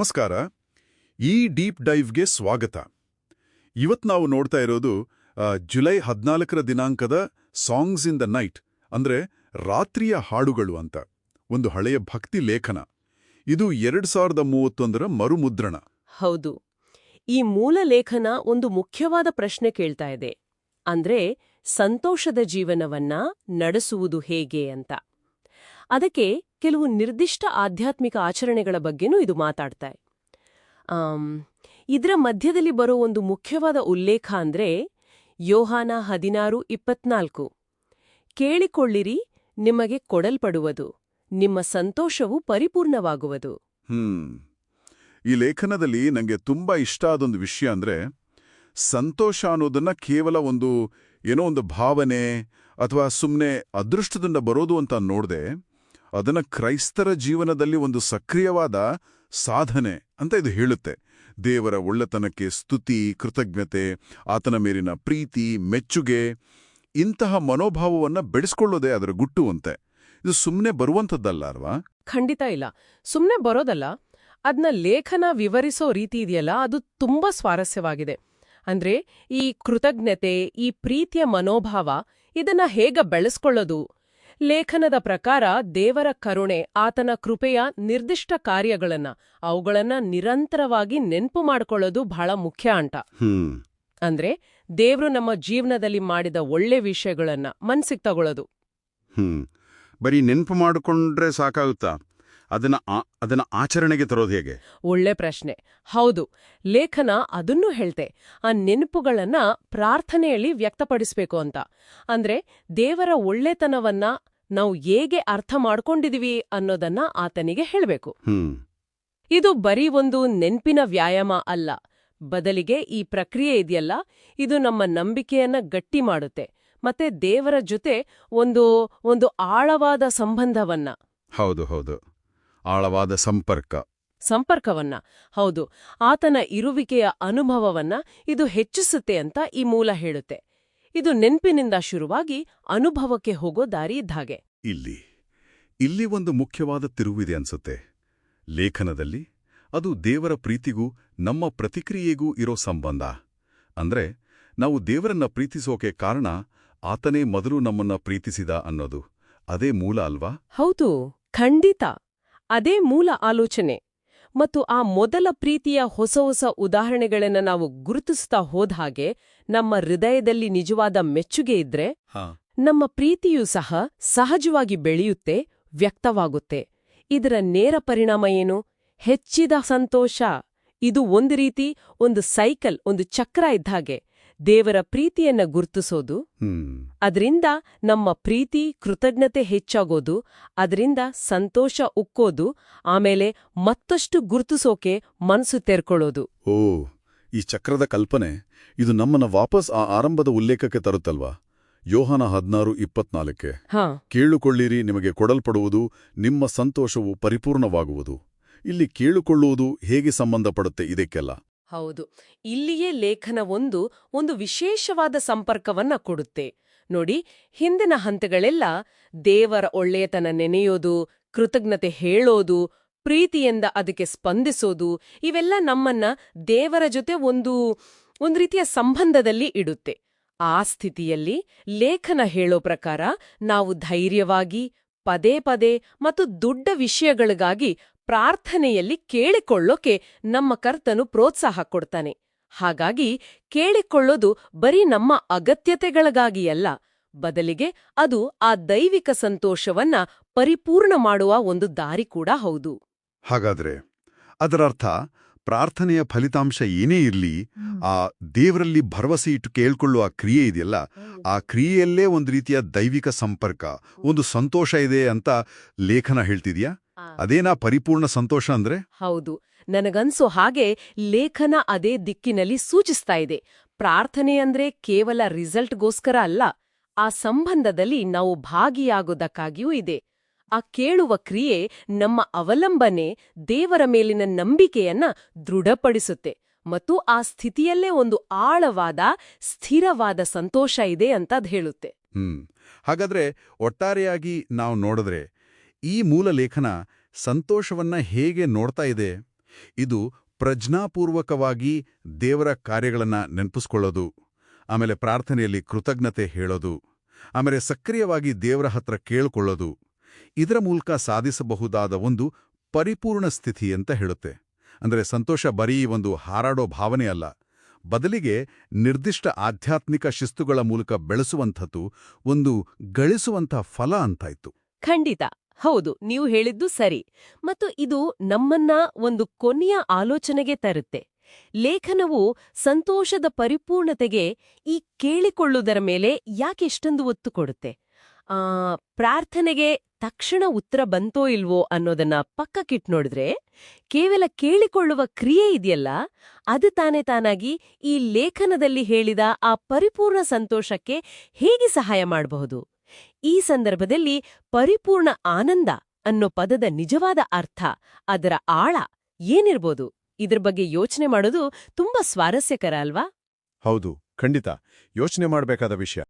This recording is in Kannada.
ನಮಸ್ಕಾರ. ಈ ಡೀಪ್ ಡೈವ್ಗೆ ಸ್ವಾಗತ. ಇವತ್ತು ನಾವು ನೋಡ್ತಾ ಇರೋದು ಜುಲೈ ಹದಿನಾಲ್ಕರ ದಿನಾಂಕದ ಸಾಂಗ್ಸ್ ಇನ್ ದ ನೈಟ್, ಅಂದ್ರೆ ರಾತ್ರಿಯ ಹಾಡುಗಳು ಅಂತ. ಒಂದು ಹಳೆಯ ಭಕ್ತಿ ಲೇಖನ. ಇದು ಎರಡ್ ಸಾವಿರದ ಮೂವತ್ತೊಂದರ ಮರುಮುದ್ರಣ. ಹೌದು. ಈ ಮೂಲ ಲೇಖನ ಒಂದು ಮುಖ್ಯವಾದ ಪ್ರಶ್ನೆ ಕೇಳ್ತಾ ಇದೆ. ಅಂದ್ರೆ ಸಂತೋಷದ ಜೀವನವನ್ನ ನಡೆಸುವುದು ಹೇಗೆ ಅಂತ. ಅದಕ್ಕೆ ಕೆಲವು ನಿರ್ದಿಷ್ಟ ಆಧ್ಯಾತ್ಮಿಕ ಆಚರಣೆಗಳ ಬಗ್ಗೆನೂ ಇದು ಮಾತಾಡ್ತಾ ಇದರ ಮಧ್ಯದಲ್ಲಿ ಬರೋ ಒಂದು ಮುಖ್ಯವಾದ ಉಲ್ಲೇಖ ಅಂದ್ರೆ ಯೋಹಾನ ಹದಿನಾರು ಇಪ್ಪತ್ನಾಲ್ಕು. ಕೇಳಿಕೊಳ್ಳಿರಿ, ನಿಮಗೆ ಕೊಡಲ್ಪಡುವುದು, ನಿಮ್ಮ ಸಂತೋಷವು ಪರಿಪೂರ್ಣವಾಗುವುದು. ಈ ಲೇಖನದಲ್ಲಿ ನನಗೆ ತುಂಬಾ ಇಷ್ಟ ಆದೊಂದು ವಿಷಯ ಅಂದ್ರೆ ಸಂತೋಷ ಅನ್ನೋದನ್ನ ಕೇವಲ ಒಂದು ಏನೋ ಒಂದು ಭಾವನೆ ಅಥವಾ ಸುಮ್ಮನೆ ಅದೃಷ್ಟದಿಂದ ಬರೋದು ಅಂತ ನೋಡ್ದೆ ಅದನ್ನ ಕ್ರೈಸ್ತರ ಜೀವನದಲ್ಲಿ ಒಂದು ಸಕ್ರಿಯವಾದ ಸಾಧನೆ ಅಂತ ಇದು ಹೇಳುತ್ತೆ. ದೇವರ ಒಳ್ಳೆತನಕ್ಕೆ ಸ್ತುತಿ, ಕೃತಜ್ಞತೆ, ಆತನ ಮೇಲಿನ ಪ್ರೀತಿ, ಮೆಚ್ಚುಗೆ, ಇಂತಹ ಮನೋಭಾವವನ್ನ ಬೆಳೆಸ್ಕೊಳ್ಳೋದೇ ಅದರ ಗುಟ್ಟು ಅಂತೆ. ಇದು ಸುಮ್ಮನೆ ಬರುವಂಥದ್ದಲ್ಲ ಅಲ್ವಾ? ಖಂಡಿತ ಇಲ್ಲ. ಸುಮ್ಮನೆ ಬರೋದಲ್ಲ ಅದನ್ನ ಲೇಖನ ವಿವರಿಸೋ ರೀತಿ ಇದೆಯಲ್ಲ, ಅದು ತುಂಬಾ ಸ್ವಾರಸ್ಯವಾಗಿದೆ. ಅಂದ್ರೆ ಈ ಕೃತಜ್ಞತೆ, ಈ ಪ್ರೀತಿಯ ಮನೋಭಾವ, ಇದನ್ನ ಹೇಗ ಬೆಳೆಸ್ಕೊಳ್ಳೋದು ಲೇಖನದ ಪ್ರಕಾರ ದೇವರ ಕರುಣೆ ಆತನ ಕೃಪೆಯ ನಿರ್ದಿಷ್ಟ ಕಾರ್ಯಗಳನ್ನ ಅವುಗಳನ್ನ ನಿರಂತರವಾಗಿ ನೆನ್ಪು ಮಾಡಿಕೊಳ್ಳೋದು ಬಹಳ ಮುಖ್ಯ ಅಂಟ. ಹ್ಮ್. ಅಂದ್ರೆ ದೇವ್ರು ನಮ್ಮ ಜೀವನದಲ್ಲಿ ಮಾಡಿದ ಒಳ್ಳೆ ವಿಷಯಗಳನ್ನ ಮನಸ್ಸಿಗೆ ತಗೊಳ್ಳೋದು ಹ್ಮ್. ಬರೀ ನೆನ್ಪು ಮಾಡಿಕೊಂಡ್ರೆ ಸಾಕಾಗುತ್ತಾ? ಅದನ್ನ ಅದನ್ನ ಆಚರಣೆಗೆ ತರೋದು ಹೇಗೆ? ಒಳ್ಳೆ ಪ್ರಶ್ನೆ. ಹೌದು ಲೇಖನ ಅದನ್ನೂ ಹೇಳ್ತೆ. ಆ ನೆನಪುಗಳನ್ನ ಪ್ರಾರ್ಥನೆಯಲ್ಲಿ ವ್ಯಕ್ತಪಡಿಸಬೇಕು ಅಂತ. ಅಂದ್ರೆ ದೇವರ ಒಳ್ಳೆತನವನ್ನ ನಾವು ಹೇಗೆ ಅರ್ಥ ಮಾಡ್ಕೊಂಡಿದೀವಿ ಅನ್ನೋದನ್ನ ಆತನಿಗೆ ಹೇಳಬೇಕು. ಇದು ಬರೀ ಒಂದು ನೆನ್ಪಿನ ವ್ಯಾಯಾಮ ಅಲ್ಲ. ಬದಲಿಗೆ ಈ ಪ್ರಕ್ರಿಯೆ ಇದೆಯಲ್ಲ ಇದು ನಮ್ಮ ನಂಬಿಕೆಯನ್ನ ಗಟ್ಟಿ ಮಾಡುತ್ತೆ. ಮತ್ತೆ ದೇವರ ಜೊತೆ ಒಂದು ಒಂದು ಆಳವಾದ ಸಂಬಂಧವನ್ನ. ಹೌದು ಹೌದು. ಆಳವಾದ ಸಂಪರ್ಕ. ಸಂಪರ್ಕವನ್ನ. ಹೌದು. ಆತನ ಇರುವಿಕೆಯ ಅನುಭವವನ್ನ ಇದು ಹೆಚ್ಚಿಸುತ್ತೆ ಅಂತ ಈ ಮೂಲ ಹೇಳುತ್ತೆ. ಇದು ನೆನ್ಪಿನಿಂದ ಶುರುವಾಗಿ ಅನುಭವಕ್ಕೆ ಹೋಗೋ ದಾರಿ ಇದ್ದಾಗೆ ಇಲ್ಲಿ ಇಲ್ಲಿ ಒಂದು ಮುಖ್ಯವಾದ ತಿರುವಿದೆ ಅನ್ಸುತ್ತೆ. ಲೇಖನದಲ್ಲಿ ಅದು ದೇವರ ಪ್ರೀತಿಗೂ ನಮ್ಮ ಪ್ರತಿಕ್ರಿಯೆಗೂ ಇರೋ ಸಂಬಂಧ. ಅಂದ್ರೆ ನಾವು ದೇವರನ್ನ ಪ್ರೀತಿಸೋಕೆ ಕಾರಣ ಆತನೇ ಮೊದಲು ನಮ್ಮನ್ನ ಪ್ರೀತಿಸಿದ ಅನ್ನೋದು. ಅದೇ ಮೂಲ ಅಲ್ವಾ? ಹೌದು ಖಂಡಿತ. ಅದೇ ಮೂಲ ಆಲೋಚನೆ. ಮತ್ತು ಆ ಮೊದಲ ಪ್ರೀತಿಯ ಹೊಸ ಹೊಸ ಉದಾಹರಣೆಗಳನ್ನು ನಾವು ಗುರುತಿಸ್ತಾ ಹೋದ ಹಾಗೆ ನಮ್ಮ ಹೃದಯದಲ್ಲಿ ನಿಜವಾದ ಮೆಚ್ಚುಗೆ ಇದ್ರೆ ನಮ್ಮ ಪ್ರೀತಿಯೂ ಸಹ ಸಹಜವಾಗಿ ಬೆಳೆಯುತ್ತೆ ವ್ಯಕ್ತವಾಗುತ್ತೆ. ಇದರ ನೇರ ಪರಿಣಾಮ ಏನು? ಹೆಚ್ಚಿದ ಸಂತೋಷ. ಇದು ಒಂದು ರೀತಿ ಒಂದು ಸೈಕಲ್ ಒಂದು ಚಕ್ರ ಇದ್ದಾಗೆ ದೇವರ ಪ್ರೀತಿಯನ್ನ ಗುರ್ತಿಸೋದು. ಅದರಿಂದ ನಮ್ಮ ಪ್ರೀತಿ ಕೃತಜ್ಞತೆ ಹೆಚ್ಚಾಗೋದು. ಅದರಿಂದ ಸಂತೋಷ ಉಕ್ಕೋದು. ಆಮೇಲೆ ಮತ್ತಷ್ಟು ಗುರ್ತಿಸೋಕೆ ಮನಸ್ಸು ತೆರ್ಕೊಳ್ಳೋದು. ಈ ಚಕ್ರದ ಕಲ್ಪನೆ ಇದು ನಮ್ಮನ್ನ ವಾಪಸ್ ಆ ಆರಂಭದ ಉಲ್ಲೇಖಕ್ಕೆ ತರುತ್ತಲ್ವಾ? ಯೋಹನ ಹದ್ನಾರು ಇಪ್ಪತ್ನಾಲ್ಕೆ ಹಾ. ಕೇಳುಕೊಳ್ಳಿರಿ ನಿಮಗೆ ಕೊಡಲ್ಪಡುವುದು ನಿಮ್ಮ ಸಂತೋಷವು ಪರಿಪೂರ್ಣವಾಗುವುದು. ಇಲ್ಲಿ ಕೇಳುಕೊಳ್ಳುವುದು ಹೇಗೆ ಸಂಬಂಧಪಡುತ್ತೆ ಇದಕ್ಕೆಲ್ಲ? ಹೌದು. ಇಲ್ಲಿಯೇ ಲೇಖನ ಒಂದು ಒಂದು ವಿಶೇಷವಾದ ಸಂಪರ್ಕವನ್ನ ಕೊಡುತ್ತೆ. ನೋಡಿ ಹಿಂದಿನ ಹಂತಗಳೆಲ್ಲ ದೇವರ ಒಳ್ಳೆಯತನ ನೆನೆಯೋದು ಕೃತಜ್ಞತೆ ಹೇಳೋದು ಪ್ರೀತಿಯಿಂದ ಅದಕ್ಕೆ ಸ್ಪಂದಿಸೋದು, ಇವೆಲ್ಲ ನಮ್ಮನ್ನ ದೇವರ ಜೊತೆ ಒಂದು ಒಂದು ರೀತಿಯ ಸಂಬಂಧದಲ್ಲಿ ಇಡುತ್ತೆ. ಆ ಸ್ಥಿತಿಯಲ್ಲಿ ಲೇಖನ ಹೇಳೋ ಪ್ರಕಾರ ನಾವು ಧೈರ್ಯವಾಗಿ, ಪದೇ ಪದೇ ಮತ್ತು ದೊಡ್ಡ ವಿಷಯಗಳಿಗಾಗಿ ಪ್ರಾರ್ಥನೆಯಲ್ಲಿ ಕೇಳಿಕೊಳ್ಳೋಕೆ ನಮ್ಮ ಕರ್ತನು ಪ್ರೋತ್ಸಾಹ ಕೊಡ್ತಾನೆ. ಹಾಗಾಗಿ ಕೇಳಿಕೊಳ್ಳೋದು ಬರೀ ನಮ್ಮ ಅಗತ್ಯತೆಗಳಿಗಾಗಿಯಲ್ಲ, ಬದಲಿಗೆ ಅದು ಆ ದೈವಿಕ ಸಂತೋಷವನ್ನ ಪರಿಪೂರ್ಣ ಮಾಡುವ ಒಂದು ದಾರಿ ಕೂಡ ಹೌದು. ಹಾಗಾದ್ರೆ ಅದರರ್ಥ ಪ್ರಾರ್ಥನೆಯ ಫಲಿತಾಂಶ ಏನೇ ಇರಲಿ ಆ ದೇವರಲ್ಲಿ ಭರವಸೆ ಇಟ್ಟು ಕೇಳಿಕೊಳ್ಳುವ ಕ್ರಿಯೆ ಇದೆಯಲ್ಲ ಆ ಕ್ರಿಯೆಯಲ್ಲೇ ಒಂದು ರೀತಿಯ ದೈವಿಕ ಸಂಪರ್ಕ ಒಂದು ಸಂತೋಷ ಇದೆ ಅಂತ ಲೇಖನ ಹೇಳ್ತಿದ್ಯಾ? ಅದೇನಾ ಪರಿಪೂರ್ಣ ಸಂತೋಷ ಅಂದ್ರೆ? ಹೌದು. ನನಗನ್ಸೋ ಹಾಗೆ ಲೇಖನ ಅದೇ ದಿಕ್ಕಿನಲ್ಲಿ ಸೂಚಿಸ್ತಾ ಇದೆ. ಪ್ರಾರ್ಥನೆ ಅಂದ್ರೆ ಕೇವಲ ರಿಸಲ್ಟ್ಗೋಸ್ಕರ ಅಲ್ಲ ಆ ಸಂಬಂಧದಲ್ಲಿ ನಾವು ಭಾಗಿಯಾಗೋದಕ್ಕಾಗಿಯೂ ಇದೆ. ಆ ಕೇಳುವ ಕ್ರಿಯೆ ನಮ್ಮ ಅವಲಂಬನೆ ದೇವರ ಮೇಲಿನ ನಂಬಿಕೆಯನ್ನ ದೃಢಪಡಿಸುತ್ತೆ. ಮತ್ತು ಆ ಸ್ಥಿತಿಯಲ್ಲೇ ಒಂದು ಆಳವಾದ, ಸ್ಥಿರವಾದ ಸಂತೋಷ ಇದೆ ಅಂತ ಹೇಳುತ್ತೆ. ಹ್ಮ್. ಹಾಗಾದ್ರೆ ಒಟ್ಟಾರೆಯಾಗಿ ನಾವು ನೋಡಿದ್ರೆ ಈ ಮೂಲ ಲೇಖನ ಸಂತೋಷವನ್ನ ಹೇಗೆ ನೋಡ್ತಾ ಇದೆ? ಇದು ಪ್ರಜ್ಞಾಪೂರ್ವಕವಾಗಿ ದೇವರ ಕಾರ್ಯಗಳನ್ನ ನೆನಪಿಸ್ಕೊಳ್ಳೋದು, ಆಮೇಲೆ ಪ್ರಾರ್ಥನೆಯಲ್ಲಿ ಕೃತಜ್ಞತೆ ಹೇಳೋದು, ಆಮೇಲೆ ಸಕ್ರಿಯವಾಗಿ ದೇವರ ಹತ್ರ ಕೇಳ್ಕೊಳ್ಳೋದು ಇದರ ಮೂಲಕ ಸಾಧಿಸಬಹುದಾದ ಒಂದು ಪರಿಪೂರ್ಣ ಸ್ಥಿತಿ ಅಂತ ಹೇಳುತ್ತೆ. ಅಂದರೆ ಸಂತೋಷ ಬರೀ ಒಂದು ಹಾರಾಡೋ ಭಾವನೆ ಅಲ್ಲ. ಬದಲಿಗೆ ನಿರ್ದಿಷ್ಟ ಆಧ್ಯಾತ್ಮಿಕ ಶಿಸ್ತುಗಳ ಮೂಲಕ ಬೆಳೆಸುವಂಥದ್ದು ಒಂದು ಗಳಿಸುವಂಥ ಫಲ ಅಂತಾಯ್ತು. ಖಂಡಿತ. ಹೌದು, ನೀವು ಹೇಳಿದ್ದು ಸರಿ. ಮತ್ತು ಇದು ನಮ್ಮನ್ನ ಒಂದು ಕೊನೆಯ ಆಲೋಚನೆಗೆ ತರುತ್ತೆ. ಲೇಖನವು ಸಂತೋಷದ ಪರಿಪೂರ್ಣತೆಗೆ ಈ ಕೇಳಿಕೊಳ್ಳುವುದರ ಮೇಲೆ ಯಾಕೆಷ್ಟೊಂದು ಒತ್ತು ಕೊಡುತ್ತೆ? ಪ್ರಾರ್ಥನೆಗೆ ತಕ್ಷಣ ಉತ್ತರ ಬಂತೋ ಇಲ್ವೋ ಅನ್ನೋದನ್ನ ಪಕ್ಕಕ್ಕಿಟ್ ನೋಡಿದ್ರೆ ಕೇವಲ ಕೇಳಿಕೊಳ್ಳುವ ಕ್ರಿಯೆ ಇದೆಯಲ್ಲ, ಅದು ತಾನೇ ತಾನಾಗಿ ಈ ಲೇಖನದಲ್ಲಿ ಹೇಳಿದ ಆ ಪರಿಪೂರ್ಣ ಸಂತೋಷಕ್ಕೆ ಹೇಗೆ ಸಹಾಯ ಮಾಡಬಹುದು? ಈ ಸಂದರ್ಭದಲ್ಲಿ ಪರಿಪೂರ್ಣ ಆನಂದ ಅನ್ನೋ ಪದದ ನಿಜವಾದ ಅರ್ಥ, ಅದರ ಆಳ ಏನಿರ್ಬೋದು? ಇದ್ರ ಬಗ್ಗೆ ಯೋಚನೆ ಮಾಡೋದು ತುಂಬಾ ಸ್ವಾರಸ್ಯಕರ ಅಲ್ವಾ? ಹೌದು, ಖಂಡಿತ. ಯೋಚನೆ ಮಾಡಬೇಕಾದ ವಿಷಯ.